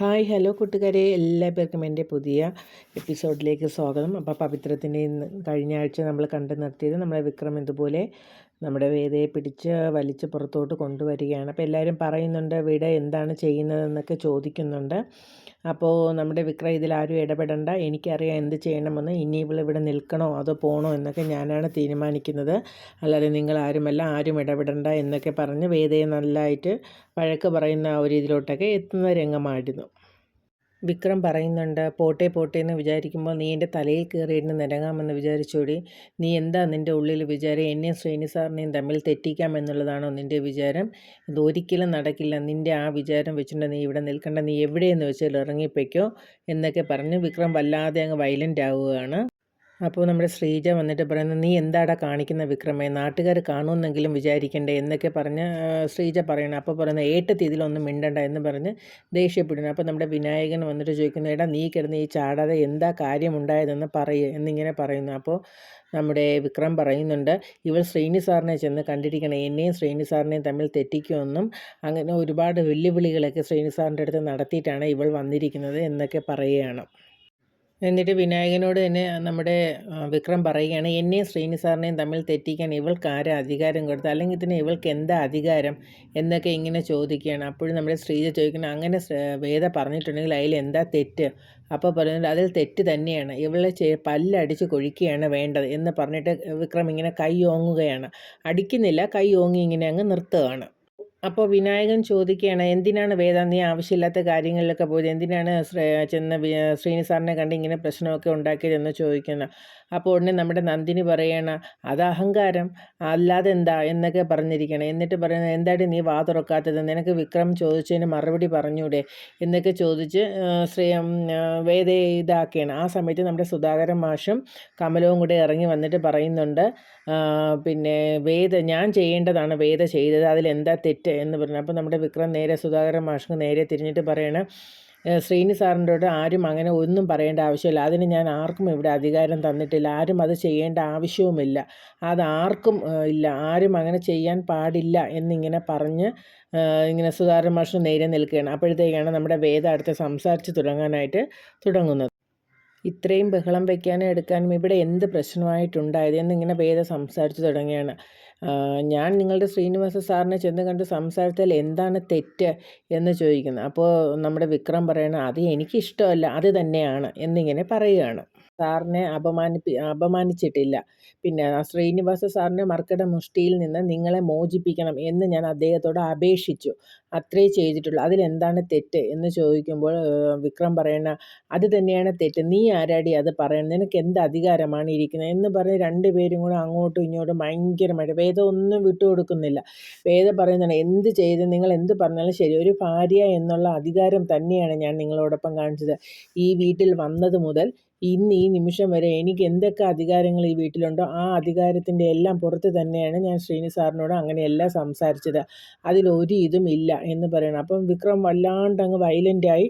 Hi hello കൂട്ടുകാരെ. എല്ലാ പേർക്കും എന്റെ പുതിയ എപ്പിസോഡിലേക്ക് സ്വാഗതം. അപ്പോൾ പവിത്രത്തിന്റെ ഇന്ന് കഴിഞ്ഞ ആഴ്ച നമ്മൾ കണ്ടു നിർത്തിയത് നമ്മളെ വിക്രം ഇതുപോലെ നമ്മുടെ വേദയെ പിടിച്ച് വലിച്ച് പുറത്തോട്ട് കൊണ്ടുവരികയാണ്. അപ്പോൾ എല്ലാവരും പറയുന്നുണ്ട് വിട എന്താണ് ചെയ്യുന്നതെന്നൊക്കെ ചോദിക്കുന്നുണ്ട്. അപ്പോൾ നമ്മുടെ വിക്രം ഇതിൽ ആരും ഇടപെടണ്ട. എനിക്കറിയാം എന്ത് ചെയ്യണമെന്ന്. ഇനി ഇവൾ ഇവിടെ നിൽക്കണോ? അതോ പോകണോ എന്നൊക്കെ ഞാനാണ് തീരുമാനിക്കുന്നത്. അല്ലാതെ നിങ്ങൾ ആരുമല്ല ആരും ഇടപെടണ്ട എന്നൊക്കെ പറഞ്ഞ് വേദയെ നല്ലതായിട്ട് വഴക്ക് പറയുന്ന ആ ഒരു ഇതിലോട്ടൊക്കെ എത്തുന്ന രംഗമായിരുന്നു. വിക്രം പറയുന്നുണ്ട് പോട്ടെ പോട്ടെ എന്ന് വിചാരിക്കുമ്പോൾ നീ എന്റെ തലയിൽ കയറിയിരുന്ന് നിരങ്ങാമെന്ന് വിചാരിച്ചോടി. നീ എന്താ നിന്റെ ഉള്ളിൽ വിചാരം? എന്നെയും ശ്രീനി സാറിനെയും തമ്മിൽ തെറ്റിക്കാമെന്നുള്ളതാണോ നിന്റെ വിചാരം? ഇതൊരിക്കലും നടക്കില്ല. നിന്റെ ആ വിചാരം വെച്ചിട്ട് നീ ഇവിടെ നിൽക്കേണ്ട. നീ എവിടെയെന്ന് വെച്ചാൽ ഇറങ്ങിപ്പോയ്ക്കോ എന്നൊക്കെ പറഞ്ഞ് വിക്രം വല്ലാതെ അങ്ങ് വയലന്റ് ആവുകയാണ്. അപ്പോൾ നമ്മുടെ ശ്രീജ വന്നിട്ട് പറയുന്നത് നീ എന്താടാ കാണിക്കുന്ന വിക്രമേ? നാട്ടുകാർ കാണുമെന്നെങ്കിലും വിചാരിക്കണ്ടേ? എന്നൊക്കെ പറഞ്ഞ് ശ്രീജ പറയണം അപ്പോൾ പറയുന്നത് ഏട്ടത്തി ഇതിലൊന്നും മിണ്ടണ്ട എന്ന് പറഞ്ഞ് ദേഷ്യപ്പെടുന്നു. അപ്പോൾ നമ്മുടെ വിനായകൻ വന്നിട്ട് ചോദിക്കുന്നു എടാ നീ കിടന്ന് ഈ ചാടാതെ എന്താ കാര്യമുണ്ടായതെന്ന് പറയുക എന്നിങ്ങനെ പറയുന്നു. അപ്പോൾ നമ്മുടെ വിക്രം പറയുന്നുണ്ട് ഇവൾ ശ്രീനി സാറിനെ ചെന്ന് കണ്ടിരിക്കണം. എന്നെയും ശ്രീനി സാറിനെയും തമ്മിൽ തെറ്റിക്കുമെന്നും അങ്ങനെ ഒരുപാട് വെല്ലുവിളികളൊക്കെ ശ്രീനി സാറിന്റെ അടുത്ത് നടത്തിയിട്ടാണ് ഇവൾ വന്നിരിക്കുന്നത് എന്നൊക്കെ പറയുകയാണ്. എന്നിട്ട് വിനായകനോട് തന്നെ നമ്മുടെ വിക്രം പറയുകയാണ് എന്നെയും ശ്രീനി സാറിനെയും തമ്മിൽ തെറ്റിക്കാൻ ഇവൾക്ക് ആരാ അധികാരം കൊടുത്തു അല്ലെങ്കിൽ തന്നെ ഇവൾക്ക് എന്താ അധികാരം? എന്നൊക്കെ ഇങ്ങനെ ചോദിക്കുകയാണ്. അപ്പോഴും നമ്മുടെ ശ്രീജ ചോദിക്കുന്നത് അങ്ങനെ വേദ പറഞ്ഞിട്ടുണ്ടെങ്കിൽ അതിൽ എന്താ തെറ്റ്? അപ്പോൾ പറയുന്നത് അതിൽ തെറ്റ് തന്നെയാണ്. ഇവളെ ചെ പല്ലടിച്ച് കൊഴിക്കുകയാണ് വേണ്ടത്. എന്ന് പറഞ്ഞിട്ട് വിക്രം ഇങ്ങനെ കൈ ഓങ്ങുകയാണ്. അടിക്കുന്നില്ല കൈ ഓങ്ങി ഇങ്ങനെ അങ്ങ് നിർത്തുകയാണ്. അപ്പോൾ വിനായകൻ ചോദിക്കുകയാണ് എന്തിനാണ് വേദ നീ ആവശ്യമില്ലാത്ത കാര്യങ്ങളിലൊക്കെ പോയത്? എന്തിനാണ് ചെന്ന് ശ്രീനി സാറിനെ കണ്ട് ഇങ്ങനെ പ്രശ്നമൊക്കെ ഉണ്ടാക്കിയതെന്ന് ചോദിക്കുന്നത്? അപ്പോൾ ഉടനെ നമ്മുടെ നന്ദിനി പറയണ അത് അഹങ്കാരം. അല്ലാതെ എന്താ എന്നൊക്കെ പറഞ്ഞിരിക്കണം. എന്നിട്ട് പറയുന്നത് എന്താടി നീ വാ തുറക്കാത്തത്? നിനക്ക് വിക്രം ചോദിച്ചതിന് മറുപടി പറഞ്ഞൂടെ? എന്നൊക്കെ ചോദിച്ച് ശ്രീ വേദയെ ഇതാക്കിയാണ്. ആ സമയത്ത് നമ്മുടെ സുധാകരൻ മാഷും കമലവും കൂടെ ഇറങ്ങി വന്നിട്ട് പറയുന്നുണ്ട് പിന്നെ വേദ ഞാൻ ചെയ്യേണ്ടതാണ് വേദ ചെയ്തത്. അതിലെന്താ തെറ്റ്? എന്ന് പറഞ്ഞു. അപ്പോൾ നമ്മുടെ വിക്രം നേരെ സുധാകരൻ മാഷ് നേരെ തിരിഞ്ഞിട്ട് പറയണം ശ്രീനി സാറിന്റെ ആരും അങ്ങനെ ഒന്നും പറയേണ്ട ആവശ്യമില്ല. അതിന് ഞാൻ ആർക്കും ഇവിടെ അധികാരം തന്നിട്ടില്ല. ആരും അത് ചെയ്യേണ്ട ആവശ്യവുമില്ല. അത് ആർക്കും ഇല്ല. ആരും അങ്ങനെ ചെയ്യാൻ പാടില്ല എന്നിങ്ങനെ പറഞ്ഞ് ഇങ്ങനെ സുധാകരൻ മാഷ് നേരെ നിൽക്കുകയാണ്. അപ്പോഴത്തേക്കാണ് നമ്മുടെ വേദ അടുത്ത് സംസാരിച്ച് തുടങ്ങാനായിട്ട് തുടങ്ങുന്നത്. ഇത്രയും ബഹളം വയ്ക്കാനും എടുക്കാനും ഇവിടെ എന്ത് പ്രശ്നമായിട്ടുണ്ടായത് എന്നിങ്ങനെ വേദ സംസാരിച്ചു തുടങ്ങിയാണ്. ഞാൻ നിങ്ങളുടെ ശ്രീനിവാസ സാറിനെ ചെന്ന് കണ്ട് സംസാരിച്ചാൽ എന്താണ് തെറ്റ് എന്ന് ചോദിക്കുന്നത് അപ്പോൾ നമ്മുടെ വിക്രം പറയണ അത് എനിക്കിഷ്ടമല്ല അത് തന്നെയാണ് എന്നിങ്ങനെ പറയുകയാണ്. സാറിനെ അപമാനിപ്പി അപമാനിച്ചിട്ടില്ല. പിന്നെ ശ്രീനിവാസ സാറിന്റെ മർക്കട മുഷ്ടിയിൽ നിന്ന് നിങ്ങളെ മോചിപ്പിക്കണം എന്ന് ഞാൻ അദ്ദേഹത്തോട് അപേക്ഷിച്ചു. അത്രേ ചെയ്തിട്ടുള്ളൂ. അതിലെന്താണ് തെറ്റ് എന്ന് ചോദിക്കുമ്പോൾ വിക്രം പറയണ അത് തന്നെയാണ് തെറ്റ്. നീ ആരാടി അത് പറയണം നിനക്ക് എന്ത് അധികാരമാണ് ഇരിക്കുന്നത്? എന്ന് പറഞ്ഞ് രണ്ടുപേരും കൂടെ അങ്ങോട്ടും ഇങ്ങോട്ടും ഭയങ്കരമായിട്ട് വേദം ഒന്നും വിട്ടുകൊടുക്കുന്നില്ല വേദ പറയുന്നതാണ് എന്ത് ചെയ്ത്? നിങ്ങൾ എന്ത് പറഞ്ഞാലും ശരി. ഒരു ഭാര്യ എന്നുള്ള അധികാരം തന്നെയാണ് ഞാൻ നിങ്ങളോടൊപ്പം കാണിച്ചത്. ഈ വീട്ടിൽ വന്നത് മുതൽ ഇന്ന് ഈ നിമിഷം വരെ എനിക്ക് എന്തൊക്കെ അധികാരങ്ങൾ ഈ വീട്ടിലുണ്ടോ ആ അധികാരത്തിന്റെ എല്ലാം പുറത്ത് തന്നെയാണ് ഞാൻ ശ്രീനി സാറിനോട് അങ്ങനെയെല്ലാം സംസാരിച്ചത്. അതിലൊരു ഇതും ഇല്ല എന്ന് പറയണം. അപ്പം വിക്രം വല്ലാണ്ട് അങ്ങ് വയലന്റായി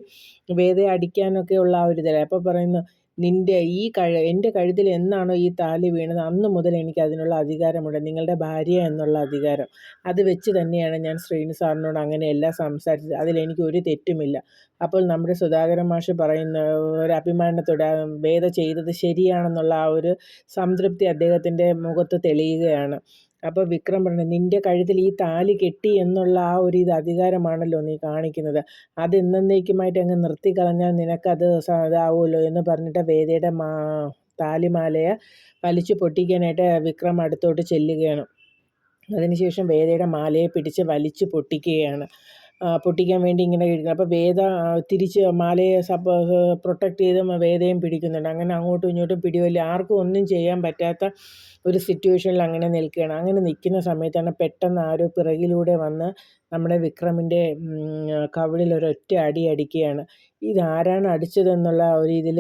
വേദയെ അടിക്കാനൊക്കെ ഉള്ള ആ ഒരു ഇതല്ലേ അപ്പോൾ പറയുന്നു നിന്റെ ഈ കഴ എന്റെ കഴുത്തിൽ എന്നാണോ ഈ താലി വീണത്? അന്ന് മുതൽ എനിക്ക് അതിനുള്ള അധികാരമുണ്ട്. നിങ്ങളുടെ ഭാര്യ എന്നുള്ള അധികാരം. അത് വെച്ച് തന്നെയാണ് ഞാൻ ശ്രീനി സാറിനോട് അങ്ങനെയെല്ലാം സംസാരിച്ചത്. അതിലെനിക്ക് ഒരു തെറ്റുമില്ല. അപ്പോൾ നമ്മുടെ സുധാകരൻ മാഷ് പറയുന്ന ഒരു അഭിമാനത്തോടെ വേദ ചെയ്തത് ശരിയാണെന്നുള്ള ആ ഒരു സംതൃപ്തി അദ്ദേഹത്തിന്റെ മുഖത്ത് തെളിയുകയാണ്. അപ്പോൾ വിക്രം പറഞ്ഞു നിന്റെ കഴുത്തിൽ ഈ താലി കെട്ടി എന്നുള്ള ആ ഒരു ഇത് അധികാരമാണല്ലോ നീ കാണിക്കുന്നത്. അത് എന്നേക്കുമായിട്ട് അങ്ങ് നിർത്തി കളഞ്ഞാൽ നിനക്കത് ഇതാവുമല്ലോ എന്ന് പറഞ്ഞിട്ട് വേദയുടെ മാ താലിമാലയെ വലിച്ചു പൊട്ടിക്കാനായിട്ട് വിക്രം അടുത്തോട്ട് ചെല്ലുകയാണ്. അതിനുശേഷം വേദയുടെ മാലയെ പിടിച്ച് വലിച്ചു പൊട്ടിക്കുകയാണ്. പൊട്ടിക്കാൻ വേണ്ടി ഇങ്ങനെ കഴിക്കുന്നത് അപ്പോൾ വേദ തിരിച്ച് മാലയെ സപ്പ പ്രൊട്ടക്റ്റ് ചെയ്ത് വേദയും പിടിക്കുന്നുണ്ട്. അങ്ങനെ അങ്ങോട്ടും ഇങ്ങോട്ടും പിടിവലി ആർക്കും ഒന്നും ചെയ്യാൻ പറ്റാത്ത ഒരു സിറ്റുവേഷനിൽ അങ്ങനെ നിൽക്കുകയാണ്. അങ്ങനെ നിൽക്കുന്ന സമയത്താണ് പെട്ടെന്ന് ആരോ പിറകിലൂടെ വന്ന് നമ്മുടെ വിക്രമിന്റെ കവിളിൽ ഒരൊറ്റ അടി അടിക്കുകയാണ്. ഇതാരാണ് അടിച്ചതെന്നുള്ള ഒരു ഇതിൽ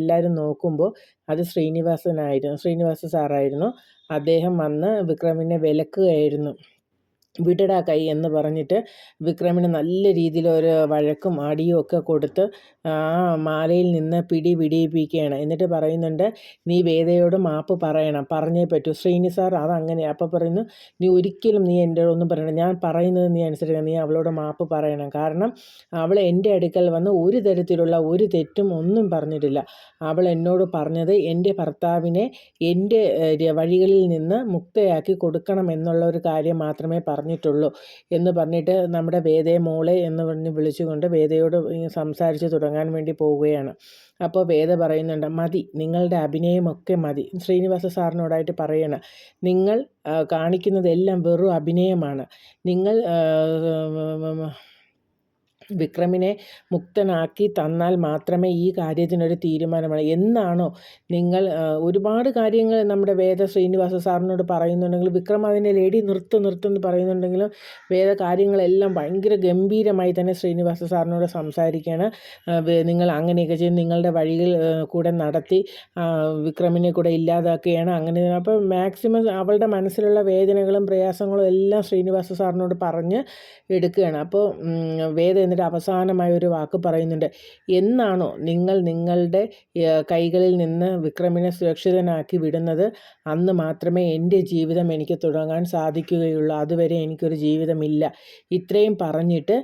എല്ലാവരും നോക്കുമ്പോൾ അത് ശ്രീനിവാസനായിരുന്നു ശ്രീനിവാസ സാറായിരുന്നു. അദ്ദേഹം വന്ന് വിക്രമിനെ വിലക്കുകയായിരുന്നു. വിടടാ കൈ എന്ന് പറഞ്ഞിട്ട് വിക്രമിന് നല്ല രീതിയിൽ ഒരു വഴക്കും അടിയും ഒക്കെ കൊടുത്ത് ആ മാലയിൽ നിന്ന് പിടി പിടിയിപ്പിക്കുകയാണ്. എന്നിട്ട് പറയുന്നുണ്ട് നീ വേദയോട് മാപ്പ് പറയണം. പറഞ്ഞേ പറ്റൂ. ശ്രീനി സാർ അതങ്ങനെ അപ്പോൾ പറയുന്നു നീ ഒരിക്കലും നീ എന്റെ ഒന്നും പറയണം ഞാൻ പറയുന്നത് നീ അനുസരിക്കണം. നീ അവളോട് മാപ്പ് പറയണം. കാരണം അവൾ എന്റെ അടുക്കൽ വന്ന് ഒരു തരത്തിലുള്ള ഒരു തെറ്റും ഒന്നും പറഞ്ഞിട്ടില്ല. അവൾ എന്നോട് പറഞ്ഞത് എന്റെ ഭർത്താവിനെ എന്റെ വഴികളിൽ നിന്ന് മുക്തയാക്കി കൊടുക്കണം എന്നുള്ള ഒരു കാര്യം മാത്രമേ പറഞ്ഞിട്ടുള്ളൂ എന്ന് പറഞ്ഞിട്ട് നമ്മുടെ വേദയെ മോളെ എന്ന് പറഞ്ഞ് വിളിച്ചുകൊണ്ട് വേദയോട് സംസാരിച്ച് തുടങ്ങാൻ വേണ്ടി പോവുകയാണ്. അപ്പോൾ വേദ പറയുന്നുണ്ട് മതി നിങ്ങളുടെ അഭിനയമൊക്കെ മതി. ശ്രീനിവാസ സാറിനോടായിട്ട് പറയണം. നിങ്ങൾ കാണിക്കുന്നതെല്ലാം വെറും അഭിനയമാണ്. നിങ്ങൾ വിക്രമിനെ മുക്തനാക്കി തന്നാൽ മാത്രമേ ഈ കാര്യത്തിനൊരു തീരുമാനമാണ്. എന്നാണോ നിങ്ങൾ ഒരുപാട് കാര്യങ്ങൾ നമ്മുടെ വേദ ശ്രീനിവാസ സാറിനോട് പറയുന്നുണ്ടെങ്കിൽ വിക്രം അതിനെ ലേഡി നിർത്ത് നിർത്തുമെന്ന് പറയുന്നുണ്ടെങ്കിലും വേദ കാര്യങ്ങളെല്ലാം ഭയങ്കര ഗംഭീരമായി തന്നെ ശ്രീനിവാസ സാറിനോട് സംസാരിക്കുകയാണ്. നിങ്ങൾ അങ്ങനെയൊക്കെ ചെയ്ത് നിങ്ങളുടെ വഴികൾ കൂടെ നടത്തി വിക്രമിനെ കൂടെ ഇല്ലാതാക്കുകയാണ് അങ്ങനെ. അപ്പോൾ മാക്സിമം അവളുടെ മനസ്സിലുള്ള വേദനകളും പ്രയാസങ്ങളും എല്ലാം ശ്രീനിവാസ സാറിനോട് പറഞ്ഞ് എടുക്കുകയാണ്. അപ്പോൾ വേദ എന്നിട്ട് അവസാനമായ ഒരു വാക്ക് പറയുന്നുണ്ട്. എന്നാണോ നിങ്ങൾ നിങ്ങളുടെ കൈകളിൽ നിന്ന് വിക്രമിനെ സുരക്ഷിതനാക്കി വിടുന്നത്? അന്ന് മാത്രമേ എന്റെ ജീവിതം എനിക്ക് തുടങ്ങാൻ സാധിക്കുകയുള്ളൂ. അതുവരെ എനിക്കൊരു ജീവിതമില്ല. ഇത്രയും പറഞ്ഞിട്ട്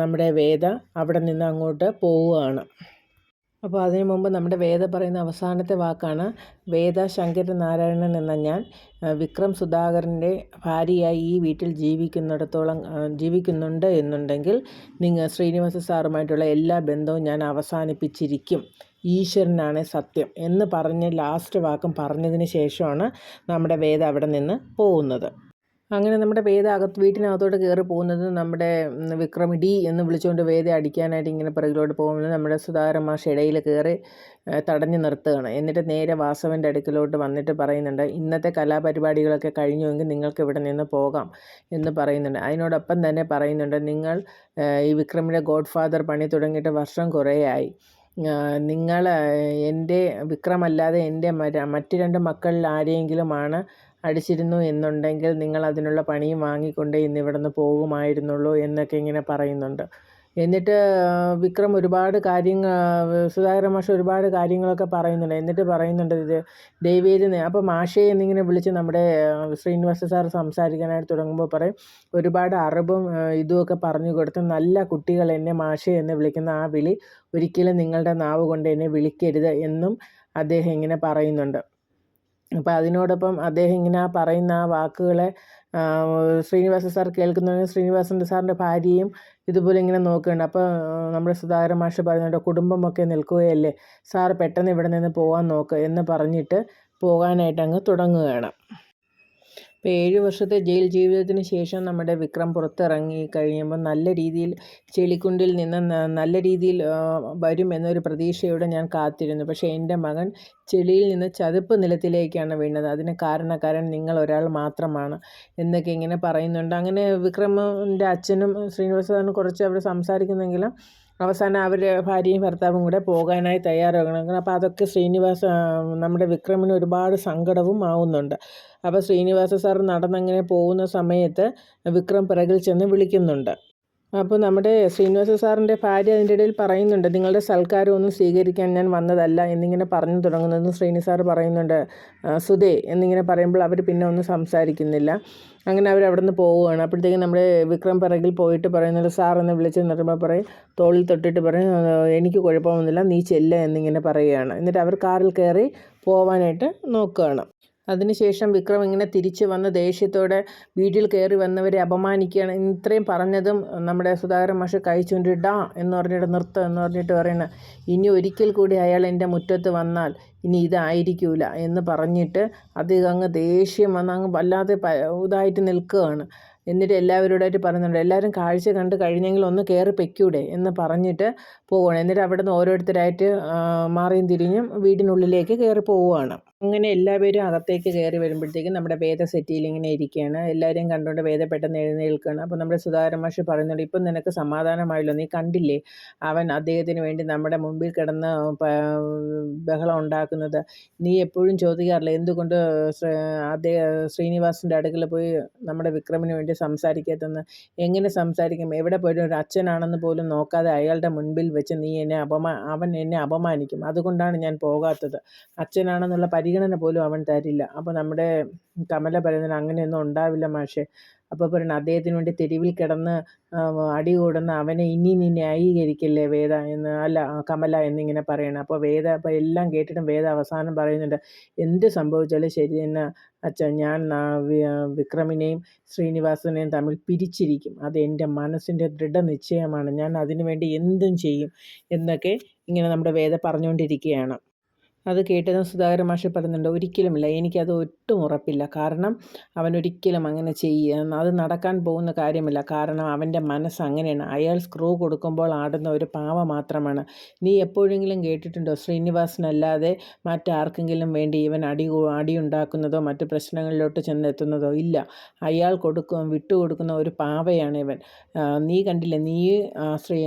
നമ്മുടെ വേദ അവിടെ നിന്ന് അങ്ങോട്ട് പോവുകയാണ്. അപ്പോൾ അതിനു മുമ്പ് നമ്മുടെ വേദ പറയുന്ന അവസാനത്തെ വാക്കാണ് വേദ ശങ്കരനാരായണൻ എന്ന ഞാൻ വിക്രം സുധാകരന്റെ ഭാര്യയായി ഈ വീട്ടിൽ ജീവിക്കുന്നിടത്തോളം ജീവിക്കുന്നുണ്ട് എന്നുണ്ടെങ്കിൽ നിങ്ങൾ ശ്രീനിവാസ സാറുമായിട്ടുള്ള എല്ലാ ബന്ധവും ഞാൻ അവസാനിപ്പിച്ചിരിക്കും. ഈശ്വരനാണ് സത്യം എന്ന് പറഞ്ഞ് ലാസ്റ്റ് വാക്കും പറഞ്ഞതിന് ശേഷമാണ് നമ്മുടെ വേദ അവിടെ നിന്ന് പോകുന്നത്. അങ്ങനെ നമ്മുടെ വേദ അകത്ത് വീട്ടിനകത്തോട്ട് കയറി പോകുന്നത് നമ്മുടെ വിക്രമി ഡി എന്ന് വിളിച്ചുകൊണ്ട് വേദ അടിക്കാനായിട്ട് ഇങ്ങനെ പിറകിലോട്ട് പോകുന്നത് നമ്മുടെ സുധാകരൻ മാഷ് ഇടയിൽ കയറി തടഞ്ഞു നിർത്തുകയാണ്. എന്നിട്ട് നേരെ വാസവന്റെ അടുക്കിലോട്ട് വന്നിട്ട് പറയുന്നുണ്ട് ഇന്നത്തെ കലാപരിപാടികളൊക്കെ കഴിഞ്ഞുവെങ്കിൽ നിങ്ങൾക്ക് ഇവിടെ നിന്ന് പോകാം എന്ന് പറയുന്നുണ്ട്. അതിനോടൊപ്പം തന്നെ പറയുന്നുണ്ട് നിങ്ങൾ ഈ വിക്രമിന്റെ ഗോഡ് ഫാദർ പണി തുടങ്ങിയിട്ട് വർഷം കുറേയായി നിങ്ങൾ എന്റെ വിക്രമല്ലാതെ എന്റെ മറ്റ് രണ്ട് മക്കളിൽ ആരെയെങ്കിലുമാണ് അടിച്ചിരുന്നു എന്നുണ്ടെങ്കിൽ നിങ്ങൾ അതിനുള്ള പണിയും വാങ്ങിക്കൊണ്ട് ഇന്ന് ഇവിടുന്ന് പോകുമായിരുന്നുള്ളൂ എന്നൊക്കെ ഇങ്ങനെ പറയുന്നുണ്ട്. എന്നിട്ട് വിക്രം ഒരുപാട് കാര്യങ്ങൾ സുധാകര മാഷ് ഒരുപാട് കാര്യങ്ങളൊക്കെ പറയുന്നുണ്ട്. എന്നിട്ട് പറയുന്നുണ്ട് ഇത് ദയവേദി അപ്പോൾ മാഷയെ എന്നിങ്ങനെ വിളിച്ച് നമ്മുടെ ശ്രീനിവാസ സാർ സംസാരിക്കാനായിട്ട് തുടങ്ങുമ്പോൾ പറയും ഒരുപാട് അറിവും ഇതുമൊക്കെ പറഞ്ഞു കൊടുത്ത് നല്ല കുട്ടികൾ എന്നെ മാഷ എന്ന് വിളിക്കുന്ന ആ വിളി ഒരിക്കലും നിങ്ങളുടെ നാവ് കൊണ്ട് എന്നെ വിളിക്കരുത് എന്നും അദ്ദേഹം ഇങ്ങനെ പറയുന്നുണ്ട്. അപ്പോൾ അതിനോടൊപ്പം അദ്ദേഹം ഇങ്ങനെ ആ പറയുന്ന ആ വാക്കുകളെ ശ്രീനിവാസ സാർ കേൾക്കുന്നുണ്ടെങ്കിൽ ശ്രീനിവാസൻ സാറിന്റെ ഭാര്യയും ഇതുപോലെ ഇങ്ങനെ നോക്കുകയാണ് അപ്പോൾ നമ്മുടെ സുധാകര മാഷ് പറയുന്നുണ്ട് കുടുംബമൊക്കെ നിൽക്കുകയല്ലേ? സാർ പെട്ടെന്ന് ഇവിടെ നിന്ന് പോകാൻ നോക്ക് എന്ന് പറഞ്ഞിട്ട് പോകാനായിട്ട് അങ്ങ് തുടങ്ങുകയാണ്. ഇപ്പോൾ ഏഴ് വർഷത്തെ ജയിൽ ജീവിതത്തിന് ശേഷം നമ്മുടെ വിക്രം പുറത്തിറങ്ങി കഴിയുമ്പോൾ നല്ല രീതിയിൽ ചെളിക്കുണ്ടിൽ നിന്ന് നല്ല രീതിയിൽ വരും എന്നൊരു പ്രതീക്ഷയോടെ ഞാൻ കാത്തിരുന്നു. പക്ഷേ എന്റെ മകൻ ചെളിയിൽ നിന്ന് ചതുപ്പ് നിലത്തിലേക്കാണ് വീണത്. അതിന് കാരണക്കാരൻ നിങ്ങൾ ഒരാൾ മാത്രമാണ് എന്നൊക്കെ ഇങ്ങനെ പറയുന്നുണ്ട്. അങ്ങനെ വിക്രമിന്റെ അച്ഛനും ശ്രീനിവാസനും കുറച്ച് അവർ സംസാരിക്കുന്നെങ്കിലും അവസാനം അവർ ഭാര്യയും ഭർത്താവും കൂടെ പോകാനായി തയ്യാറാകണം അപ്പോൾ അതൊക്കെ ശ്രീനിവാസ നമ്മുടെ വിക്രമിന് ഒരുപാട് സങ്കടവും ആവുന്നുണ്ട്. അപ്പോൾ ശ്രീനിവാസ സാർ നടന്നങ്ങനെ പോകുന്ന സമയത്ത് വിക്രം പിറകിൽ ചെന്ന് വിളിക്കുന്നുണ്ട്. അപ്പോൾ നമ്മുടെ ശ്രീനിവാസ സാറിന്റെ ഭാര്യ അതിന്റെ ഇടയിൽ പറയുന്നുണ്ട് നിങ്ങളുടെ സൽക്കാരം ഒന്നും സ്വീകരിക്കാൻ ഞാൻ വന്നതല്ല എന്നിങ്ങനെ പറഞ്ഞു തുടങ്ങുന്നതെന്ന് ശ്രീനി സാർ പറയുന്നുണ്ട്. സുധേ എന്നിങ്ങനെ പറയുമ്പോൾ അവർ പിന്നെ ഒന്നും സംസാരിക്കുന്നില്ല. അങ്ങനെ അവർ അവിടെ നിന്ന് പോവുകയാണ്. അപ്പോഴത്തേക്കും നമ്മുടെ വിക്രം പിറകിൽ പോയിട്ട് പറയുന്നത് സാർ എന്ന് വിളിച്ച് നിർമ്മ പറയും തോളിൽ തൊട്ടിട്ട് പറയും എനിക്ക് കുഴപ്പമൊന്നുമില്ല നീ ചെല്ല എന്നിങ്ങനെ പറയുകയാണ്. എന്നിട്ട് അവർ കാറിൽ കയറി പോവാനായിട്ട് നോക്കുകയാണ്. അതിനുശേഷം വിക്രം ഇങ്ങനെ തിരിച്ചു വന്ന് ദേഷ്യത്തോടെ വീട്ടിൽ കയറി വന്നവരെ അപമാനിക്കുകയാണ്. ഇത്രയും പറഞ്ഞതും നമ്മുടെ സുധാകരൻ മാഷ് ഡാ എന്ന് പറഞ്ഞിട്ട് നിർത്തുക എന്ന് പറഞ്ഞിട്ട് പറയണ ഇനി ഒരിക്കൽ കൂടി അയാൾ എന്റെ മുറ്റത്ത് വന്നാൽ ഇനി ഇതായിരിക്കൂല എന്ന് പറഞ്ഞിട്ട് അത് അങ്ങ് ദേഷ്യം വന്ന് അങ്ങ് വല്ലാതെ ഇതായിട്ട് നിൽക്കുകയാണ്. എന്നിട്ട് എല്ലാവരോടായിട്ട് പറയുന്നുണ്ട് എല്ലാവരും കാഴ്ച കണ്ട് കഴിഞ്ഞെങ്കിൽ ഒന്ന് കയറി പെക്കൂടെ എന്ന് പറഞ്ഞിട്ട് പോവുകയാണ്. എന്നിട്ട് അവിടെ നിന്ന് ഓരോരുത്തരായിട്ട് മാറിയും തിരിഞ്ഞും വീടിനുള്ളിലേക്ക് കയറി പോവുകയാണ്. അങ്ങനെ എല്ലാവരും അകത്തേക്ക് കയറി വരുമ്പോഴത്തേക്കും നമ്മുടെ വേദ സെറ്റിയിൽ ഇങ്ങനെ ഇരിക്കുകയാണ്. എല്ലാവരെയും കണ്ടുകൊണ്ട് വേദ പെട്ടെന്ന് എഴുന്നേൽക്കുകയാണ്. അപ്പോൾ നമ്മുടെ സുധാകരൻ മാഷ് പറയുന്നുണ്ട് ഇപ്പം നിനക്ക് സമാധാനമായല്ലോ നീ കണ്ടില്ലേ അവൻ അദ്ദേഹത്തിന് വേണ്ടി നമ്മുടെ മുമ്പിൽ കിടന്ന് ബഹളം ഉണ്ടാക്കുന്നത്? നീ എപ്പോഴും ചോദിക്കാറില്ല എന്തുകൊണ്ട് അദ്ദേഹം ശ്രീനിവാസിന്റെ അടുക്കൽ പോയി നമ്മുടെ വിക്രമിന് വേണ്ടി സംസാരിക്കാത്തെന്ന് എങ്ങനെ സംസാരിക്കും? എവിടെ പോയിട്ട് ഒരു അച്ഛനാണെന്ന് പോലും നോക്കാതെ അയാളുടെ മുൻപിൽ വെച്ച് നീ എന്നെ അപമാ അവൻ എന്നെ അപമാനിക്കും. അതുകൊണ്ടാണ് ഞാൻ പോകാത്തത്. അച്ഛനാണെന്നുള്ള പരി പരിഗണന പോലും അവൻ തരില്ല. അപ്പോൾ നമ്മുടെ കമല പറയുന്നത് അങ്ങനെയൊന്നും ഉണ്ടാവില്ല മാഷെ. അപ്പോൾ പറയണം അദ്ദേഹത്തിന് വേണ്ടി തെരുവിൽ കിടന്ന് അടി കൂടുന്ന അവനെ ഇനി നിന്നെ ന്യായീകരിക്കില്ലേ വേദ എന്ന് അല്ല കമല എന്നിങ്ങനെ പറയണം. അപ്പോൾ വേദ അപ്പോൾ എല്ലാം കേട്ടിട്ടും വേദ അവസാനം പറയുന്നുണ്ട് എന്ത് സംഭവിച്ചാലും ശരി തന്നെ അച്ഛൻ ഞാൻ വിക്രമിനെയും ശ്രീനിവാസനെയും തമ്മിൽ പിരിച്ചിരിക്കും. അത് എന്റെ മനസ്സിന്റെ ദൃഢനിശ്ചയമാണ്. ഞാൻ അതിനു വേണ്ടി എന്തും ചെയ്യും എന്നൊക്കെ ഇങ്ങനെ നമ്മുടെ വേദ പറഞ്ഞുകൊണ്ടിരിക്കുകയാണ്. അത് കേട്ടതും സുധാകരൻ മാഷ് പറയുന്നുണ്ട് ഒരിക്കലുമില്ല എനിക്കത് ഒട്ടും ഉറപ്പില്ല. കാരണം അവൻ ഒരിക്കലും അങ്ങനെ ചെയ്യുക അത് നടക്കാൻ പോകുന്ന കാര്യമില്ല. കാരണം അവന്റെ മനസ്സ് അങ്ങനെയാണ്. അയാൾ സ്ക്രൂ കൊടുക്കുമ്പോൾ ആടുന്ന ഒരു പാവ മാത്രമാണ്. നീ എപ്പോഴെങ്കിലും കേട്ടിട്ടുണ്ടോ? ശ്രീനിവാസനല്ലാതെ മറ്റാർക്കെങ്കിലും വേണ്ടി ഇവൻ അടി അടിയുണ്ടാക്കുന്നതോ മറ്റു പ്രശ്നങ്ങളിലോട്ട് ചെന്നെത്തുന്നതോ ഇല്ല. അയാൾ കൊടുക്കും വിട്ടുകൊടുക്കുന്ന ഒരു പാവയാണ് ഇവൻ. നീ കണ്ടില്ല? നീ ശ്രീ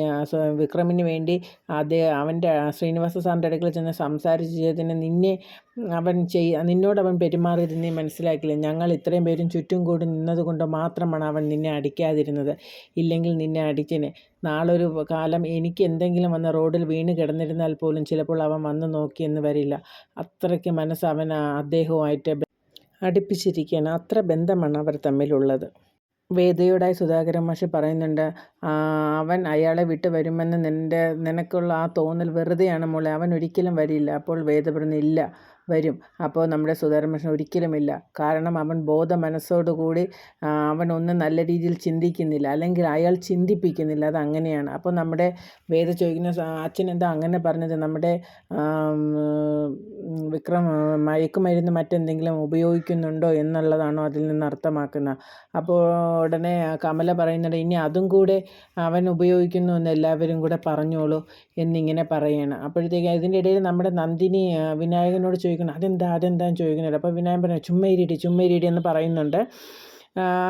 വിക്രമിന് വേണ്ടി അതേ അവന്റെ ശ്രീനിവാസ സാറിന്റെ അടുക്കൽ ചെന്ന് സംസാരിച്ചതിന് നിന്നെ അവൻ ചെയ് നിന്നോട് അവൻ പെരുമാറിയത് നീ മനസ്സിലാക്കില്ല ഞങ്ങൾ ഇത്രയും പേരും ചുറ്റും കൂടി നിന്നതുകൊണ്ട് മാത്രമാണ് അവൻ നിന്നെ അടിക്കാതിരുന്നത്. ഇല്ലെങ്കിൽ നിന്നെ അടിച്ചനെ. നാളൊരു കാലം എനിക്ക് എന്തെങ്കിലും വന്ന് റോഡിൽ വീണ് കിടന്നിരുന്നാൽ പോലും ചിലപ്പോൾ അവൻ വന്ന് നോക്കിയെന്ന് വരില്ല. അത്രയ്ക്ക് മനസ്സ് അവൻ അദ്ദേഹവുമായിട്ട് അടുപ്പിച്ചിരിക്കുകയാണ്. അത്ര ബന്ധമാണ് അവർ തമ്മിലുള്ളത്. വേദയോടായി സുധാകരൻ മാഷ് പറയുന്നുണ്ട് അവൻ അയാളെ വിട്ട് വരുമെന്ന് നിന്റെ നിനക്കുള്ള ആ തോന്നൽ വെറുതെയാണ് മോളെ. അവൻ ഒരിക്കലും വരില്ല. അപ്പോൾ വേദ പറഞ്ഞു ഇല്ല. വരും. അപ്പോൾ നമ്മുടെ സുധർമ്മൻ ഒരിക്കലുമില്ല. കാരണം അവൻ ബോധ മനസ്സോടുകൂടി അവൻ ഒന്നും നല്ല രീതിയിൽ ചിന്തിക്കുന്നില്ല. അല്ലെങ്കിൽ അയാൾ ചിന്തിപ്പിക്കുന്നില്ല. അത് അങ്ങനെയാണ്. അപ്പോൾ നമ്മുടെ വേദ ചോദിക്കുന്ന അച്ഛൻ എന്താ അങ്ങനെ പറഞ്ഞത്? നമ്മുടെ വിക്രം മയക്കുമരുന്ന് മറ്റെന്തെങ്കിലും ഉപയോഗിക്കുന്നുണ്ടോ എന്നുള്ളതാണോ അതിൽ നിന്ന് അർത്ഥമാക്കുന്നത്. അപ്പോൾ ഉടനെ കമല പറയുന്നുണ്ട് ഇനി അതും കൂടെ അവൻ ഉപയോഗിക്കുന്നു എന്ന് എല്ലാവരും കൂടെ പറഞ്ഞോളൂ എന്നിങ്ങനെ പറയണം. അപ്പോഴത്തേക്ക് അതിന്റെ ഇടയിൽ നമ്മുടെ നന്ദിനി വിനായകനോട് ചോദിക്കണം. അതെന്താ അതെന്താന്ന് ചോദിക്കുന്നുണ്ട് അപ്പോൾ വിനായകൻ പറഞ്ഞു ചുമ്മേരിടി ചുമ്മേരിടി എന്ന് പറയുന്നുണ്ട്.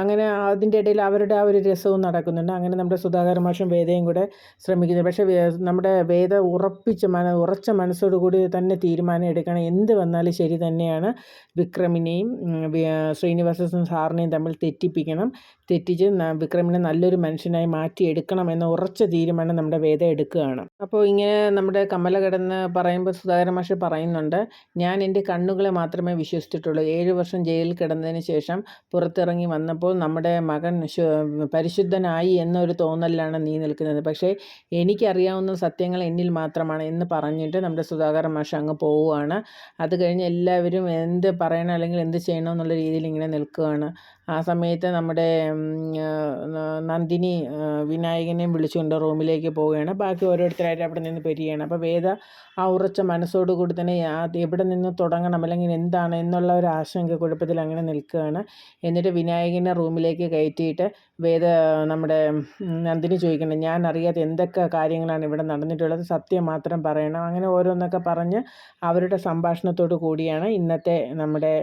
അങ്ങനെ അതിന്റെ ഇടയിൽ അവരുടെ ആ ഒരു രസവും നടക്കുന്നുണ്ട്. അങ്ങനെ നമ്മുടെ സുധാകര മാഷും വേദയും കൂടെ ശ്രമിക്കുന്നു പക്ഷേ നമ്മുടെ വേദ ഉറപ്പിച്ച മന ഉറച്ച മനസ്സോടുകൂടി തന്നെ തീരുമാനം എടുക്കണം. എന്ത് വന്നാലും ശരി തന്നെയാണ് വിക്രമിനെയും ശ്രീനിവാസൻ സാറിനെയും തമ്മിൽ തെറ്റിപ്പിക്കണം. തെറ്റിച്ച് വിക്രമിനെ നല്ലൊരു മനുഷ്യനായി മാറ്റിയെടുക്കണം എന്ന ഉറച്ച തീരുമാനം നമ്മുടെ വേദ എടുക്കുകയാണ്. അപ്പോൾ ഇങ്ങനെ നമ്മുടെ കമല കിടന്ന് പറയുമ്പോൾ സുധാകര മാഷ് പറയുന്നുണ്ട് ഞാൻ എന്റെ കണ്ണുകളെ മാത്രമേ വിശ്വസിച്ചിട്ടുള്ളൂ. ഏഴ് വർഷം ജയിലിൽ കിടന്നതിന് ശേഷം പുറത്തിറങ്ങി വന്നപ്പോൾ നമ്മുടെ മകൻ പരിശുദ്ധനായി എന്നൊരു തോന്നലിലാണ് നീ നിൽക്കുന്നത്. പക്ഷേ എനിക്കറിയാവുന്ന സത്യങ്ങൾ എന്നിൽ മാത്രമാണ് എന്ന് പറഞ്ഞിട്ട് നമ്മുടെ സുധാകര മാഷ് അങ്ങ് പോവുകയാണ്. അത് കഴിഞ്ഞ് എല്ലാവരും എന്ത് പറയണം അല്ലെങ്കിൽ എന്ത് ചെയ്യണം എന്നുള്ള രീതിയിൽ ഇങ്ങനെ നിൽക്കുകയാണ്. ആ സമയത്ത് നമ്മുടെ നന്ദിനി വിനായകനെയും വിളിച്ചുകൊണ്ട് റൂമിലേക്ക് പോവുകയാണ്. ബാക്കി ഓരോരുത്തരായിട്ട് അവിടെ നിന്ന് പിരിയുകയാണ് അപ്പോൾ വേദ ആ ഉറച്ച മനസ്സോടുകൂടി തന്നെ എവിടെ നിന്ന് തുടങ്ങണം അല്ലെങ്കിൽ എന്താണ് എന്നുള്ള ഒരു ആശങ്ക കുഴപ്പത്തിൽ അങ്ങനെ നിൽക്കുകയാണ്. എന്നിട്ട് വിനായകനെ റൂമിലേക്ക് കയറ്റിയിട്ട് വേദ നമ്മുടെ നന്ദിനി ചോദിക്കണം ഞാൻ അറിയാതെ എന്തൊക്കെ കാര്യങ്ങളാണ് ഇവിടെ നടന്നിട്ടുള്ളത്? സത്യം മാത്രം പറയണം. അങ്ങനെ ഓരോന്നൊക്കെ പറഞ്ഞ് അവരുടെ സംഭാഷണത്തോടു കൂടിയാണ് ഇന്നത്തെ നമ്മുടെ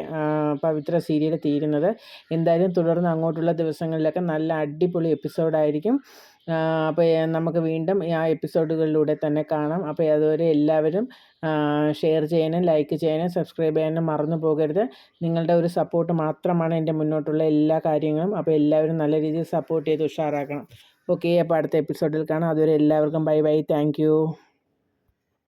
പവിത്ര സീരിയൽ തീരുന്നത്. എന്തായാലും തുടർന്ന് അങ്ങോട്ടുള്ള ദിവസങ്ങളിലൊക്കെ നല്ല അടിപൊളി എപ്പിസോഡായിരിക്കും. അപ്പോൾ നമുക്ക് വീണ്ടും ആ എപ്പിസോഡുകളിലൂടെ തന്നെ കാണാം. അപ്പോൾ അതുവരെ എല്ലാവരും ഷെയർ ചെയ്യാനും ലൈക്ക് ചെയ്യാനും സബ്സ്ക്രൈബ് ചെയ്യാനും മറന്നു പോകരുത്. നിങ്ങളുടെ ഒരു സപ്പോർട്ട് മാത്രമാണ് എന്റെ മുന്നോട്ടുള്ള എല്ലാ കാര്യങ്ങളും. അപ്പോൾ എല്ലാവരും നല്ല രീതിയിൽ സപ്പോർട്ട് ചെയ്ത് ഉഷാറാക്കണം. ഓക്കെ അപ്പോൾ അടുത്ത എപ്പിസോഡിൽ കാണാം. അതുവരെ എല്ലാവർക്കും ബൈ ബൈ. താങ്ക്